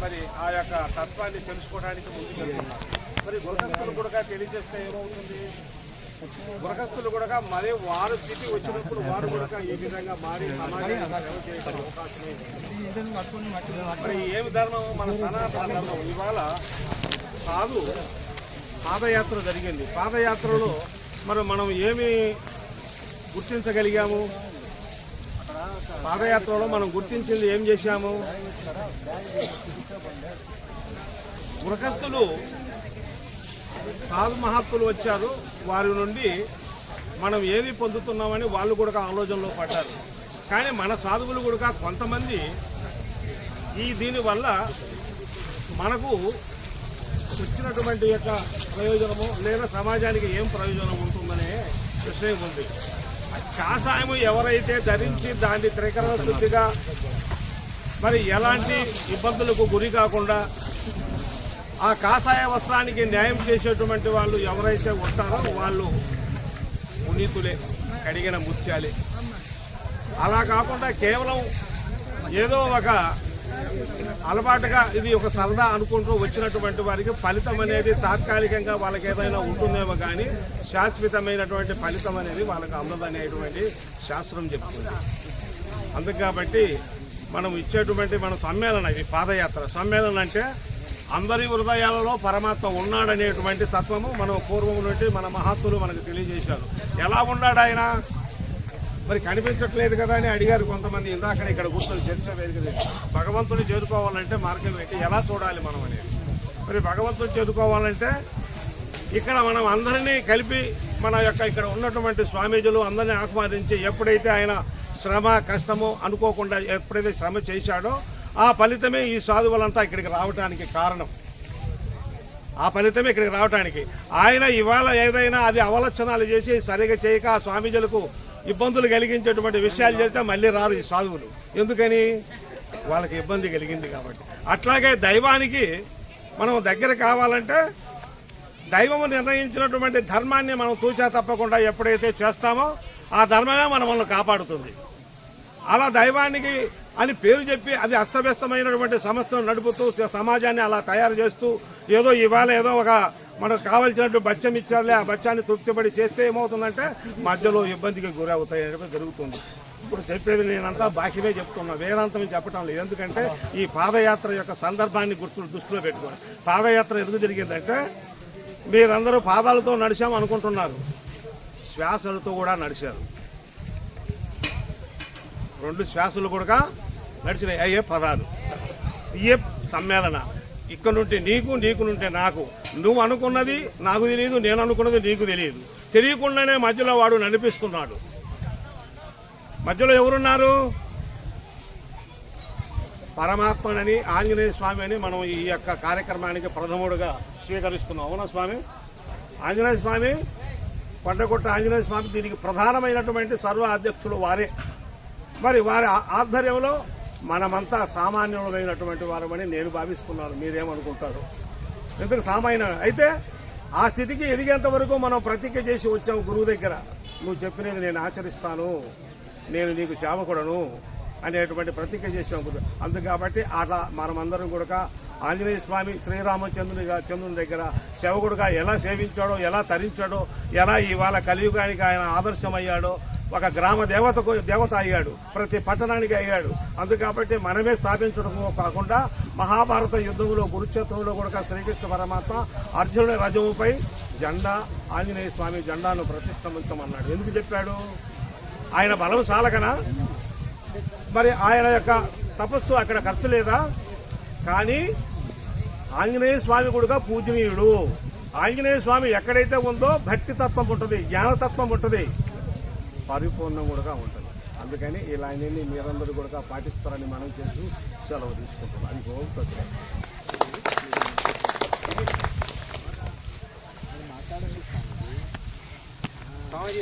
మరి ఆ యొక్క తత్వాన్ని తెలుసుకోవడానికి ముందుకెళ్తున్నారు మరి గురకస్తులు కూడా తెలియజేస్తే ఏమవుతుంది? గురకస్తులు కూడా మరి వారు స్థితి వచ్చినప్పుడు వారు కూడా ఈ విధంగా మారి సమాజానికి సేవ మరి ఏమి ధర్మం మన సనాతన ధర్మం. ఇవాళ కాదు పాదయాత్ర జరిగింది. పాదయాత్రలో మరి మనం ఏమి గుర్తించగలిగాము? పాదయాత్రలో మనం గుర్తించింది ఏం చేశాము? గృహస్థులు సాధు మహాత్ములు వచ్చారు. వారి నుండి మనం ఏది పొందుతున్నామని వాళ్ళు కూడా ఆలోచనలో పడ్డారు. కానీ మన సాధువులు కూడా కొంతమంది ఈ దీనివల్ల మనకు వచ్చినటువంటి యొక్క ప్రయోజనము లేదా సమాజానికి ఏం ప్రయోజనం ఉంటుందనే విషయం ఉంది. కాషాయము ఎవరైతే ధరించి దాన్ని త్రికరణ శుద్ధిగా మరి ఎలాంటి ఇబ్బందులకు గురి కాకుండా ఆ కాషాయ వస్త్రానికి న్యాయం చేసేటువంటి వాళ్ళు ఎవరైతే ఉంటారో వాళ్ళు పునీతులే కడిగిన ముత్యాలే. అలా కాకుండా కేవలం ఏదో ఒక అలవాటుగా ఇది ఒక సరదా అనుకుంటూ వచ్చినటువంటి వారికి ఫలితం అనేది తాత్కాలికంగా వాళ్ళకి ఏదైనా ఉంటుందేమో కానీ శాశ్వతమైనటువంటి ఫలితం అనేది వాళ్ళకి అందదనేటువంటి శాస్త్రం చెప్తుంది. అందుకు కాబట్టి మనం ఇచ్చేటువంటి మన సమ్మేళన ఇది పాదయాత్ర సమ్మేళన అంటే అందరి హృదయాలలో పరమాత్మ ఉన్నాడనేటువంటి తత్వము మనం పూర్వం నుండి మన మహాత్ములు మనకు తెలియజేశారు. ఎలా ఉన్నాడు ఆయన మరి కనిపించట్లేదు కదా అని అడిగారు కొంతమంది. ఇందాక ఇక్కడ కూర్చొని చర్చ వేదిక భగవంతుని చేరుకోవాలంటే మార్గం ఏంటి? ఎలా చూడాలి మనం అనేది? మరి భగవంతుని చేరుకోవాలంటే ఇక్కడ మనం అందరినీ కలిపి మన యొక్క ఇక్కడ ఉన్నటువంటి స్వామీజీలు అందరినీ ఆహ్వానించి ఎప్పుడైతే ఆయన శ్రమ కష్టము అనుకోకుండా ఎప్పుడైతే శ్రమ చేశాడో ఆ ఫలితమే ఈ సాధువులంతా ఇక్కడికి రావడానికి కారణం. ఆ ఫలితమే ఇక్కడికి రావడానికి ఆయన ఇవాళ ఏదైనా అది అవలక్షణాలు చేసి సరిగా చేయక ఆ స్వామీజీలకు ఇబ్బందులు కలిగించేటువంటి విషయాలు చేస్తే మళ్ళీ రారు ఈ సాధువులు. ఎందుకని? వాళ్ళకి ఇబ్బంది కలిగింది కాబట్టి. అట్లాగే దైవానికి మనం దగ్గర కావాలంటే దైవము నిర్ణయించినటువంటి ధర్మాన్ని మనం తూచా తప్పకుండా ఎప్పుడైతే చేస్తామో ఆ ధర్మమే మనల్ని కాపాడుతుంది. అలా దైవానికి అని పేరు చెప్పి అది అస్తవ్యస్తమైనటువంటి సంస్థను నడుపుతూ సమాజాన్ని అలా తయారు చేస్తూ ఏదో ఇవాళ ఏదో ఒక మనకు కావాల్సినట్టు బచ్చం ఇచ్చారులే ఆ బచ్చాన్ని తృప్తిపడి చేస్తే ఏమవుతుందంటే మధ్యలో ఇబ్బందికి గురవుతాయి అనేది జరుగుతుంది. ఇప్పుడు చెప్పేది నేనంతా బాకీవే చెప్తున్నా వేదాంతం చెప్పటం లేదు. ఎందుకంటే ఈ పాదయాత్ర యొక్క సందర్భాన్ని గుర్తు దృష్టిలో పెట్టుకోండి. పాదయాత్ర ఎందుకు జరిగిందంటే మీరందరూ పాదాలతో నడిచాం అనుకుంటున్నారు. శ్వాసలతో కూడా నడిచారు. రెండు శ్వాసలు కూడా నడిచినాయి. అయ్యే పదాలు ఇయే సమ్మేళన. ఇక్కడ నుండి నీకు నీకు నుండి నాకు. నువ్వు అనుకున్నది నాకు తెలియదు నేను అనుకున్నది నీకు తెలియదు తెలియకుండానే మధ్యలో వాడు నడిపిస్తున్నాడు. మధ్యలో ఎవరున్నారు? పరమాత్మనని ఆంజనేయ స్వామి అని మనం ఈ యొక్క కార్యక్రమానికి ప్రథముడుగా స్వీకరిస్తున్నాం. అవునా స్వామి? ఆంజనేయ స్వామి కొండకొట్ట ఆంజనేయ స్వామి దీనికి ప్రధానమైనటువంటి సర్వ అధ్యక్షులు వారే. మరి వారి ఆధ్వర్యంలో మనమంతా సామాన్యులమైనటువంటి వారమని నేను భావిస్తున్నాను. మీరేమనుకుంటారు? ఎందుకు సామాన్య? అయితే ఆ స్థితికి ఎదిగేంత వరకు మనం ప్రతిజ్ఞ చేసి వచ్చాం గురువు దగ్గర. నువ్వు చెప్పినది నేను ఆచరిస్తాను. నేను నీకు సేవకుడను అనేటువంటి ప్రతిజ్ఞ చేసాం గురువు. అందుకు కాబట్టి అట్లా మనమందరం కూడా ఆంజనేయ స్వామి శ్రీరామచంద్రుని చంద్రుని దగ్గర సేవకుడుగా ఎలా సేవించాడో ఎలా తరించాడో ఎలా ఇవాళ కలియుగానికి ఆయన ఆదర్శమయ్యాడో ఒక గ్రామ దేవతకు దేవత అయ్యాడు ప్రతి పట్టణానికి అయ్యాడు. అందుకాబట్టి మనమే స్థాపించడం కాకుండా మహాభారత యుద్ధంలో కురుక్షేత్రంలో కూడా శ్రీకృష్ణ పరమాత్మ అర్జునుడి రజముపై జెండా ఆంజనేయ స్వామి జెండాను ప్రతిష్టమించమన్నాడు ఎందుకు చెప్పాడు? ఆయన బలం చాలకనా మరి ఆయన యొక్క తపస్సు అక్కడ ఖర్చు లేదా? కానీ ఆంజనేయ స్వామి కూడా పూజనీయుడు. ఆంజనేయ స్వామి ఎక్కడైతే ఉందో భక్తి తత్వం ఉంటుంది జ్ఞానతత్వం ఉంటుంది. పరిపూర్ణం కూడా ఉంటుంది. అందుకని ఇలాంటివన్నీ మీరందరూ కూడా పాటిస్తారని మనం చేస్తూ సెలవు తీసుకుంటున్నాం. అది కోరుతుంది